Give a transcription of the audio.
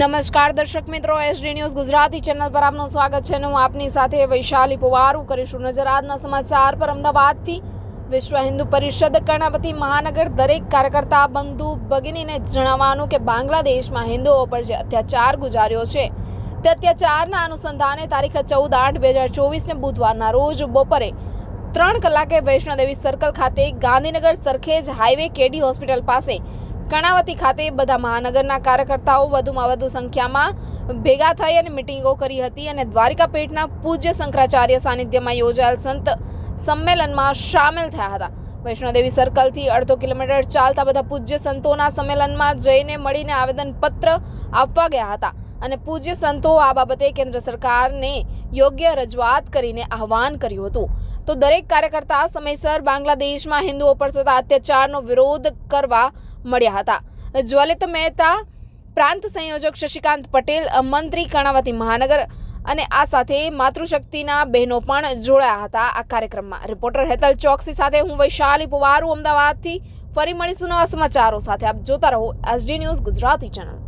નમસ્કાર દર્શક મિત્રો એસડી ન્યૂઝ ગુજરાતી ચેનલ પર આપનું સ્વાગત છે હું આપની સાથે વૈશાલી પુવારું કરીશું. નજર આજના સમાચાર પર અમદાવાદથી વિશ્વ હિન્દુ પરિષદ કર્ણાવતી મહાનગર દરેક કાર્યકર્તા, બંધુ, ભગિનીને જણાવવાનું કે બાંગ્લાદેશમાં હિન્દુઓ પર જે અત્યાચાર ગુજાર્યો છે, તે અત્યાચારના અનુસંધાને તારીખ ચૌદ આઠ બે હજાર ચોવીસને બુધવારના રોજ બપોરે ત્રણ કલાકે વૈષ્ણોદેવી સર્કલ ખાતે Gandhinagar Sarkhej highway KD hospital પાસે કર્ણાવતી ખાતે બધા મહાનગરના કાર્યકર્તાઓ વધુમાં વધુ સંખ્યામાં ભેગા થઈ અને મિટિંગો કરી હતી અને દ્વારિકા પેઠના પૂજ્ય શંકરાચાર્ય સાનિધ્યમાં યોજાયેલ સંત સંમેલનમાં સામેલ થયા હતા. વૈષ્ણોદેવી સર્કલથી અડધો કિલોમીટર ચાલતા બધા પૂજ્ય સંતોના સંમેલનમાં જઈને મળીને આવેદનપત્ર આપવા ગયા હતા અને પૂજ્ય સંતો આ બાબતે કેન્દ્ર સરકારને યોગ્ય રજૂઆત કરીને આહવાન કર્યું હતું. તો દરેક કાર્યકર્તા સમયસર બાંગ્લાદેશમાં હિન્દુઓ પર થતા અત્યાચારનો વિરોધ કરવા મળ્યા હતા. જ્વલિત મહેતા, પ્રાંત સંયોજક શશિકાંત પટેલ, મંત્રી કર્ણાવતી મહાનગર અને આ સાથે માતૃશક્તિના બહેનો પણ જોડાયા હતા આ કાર્યક્રમમાં. રિપોર્ટર હેતલ ચોકસી સાથે હું વૈશાલી પુવારુ, અમદાવાદથી ફરી મળીશું નવા સમાચારો સાથે. આપ જોતા રહો એસડી ન્યૂઝ ગુજરાતી ચેનલ.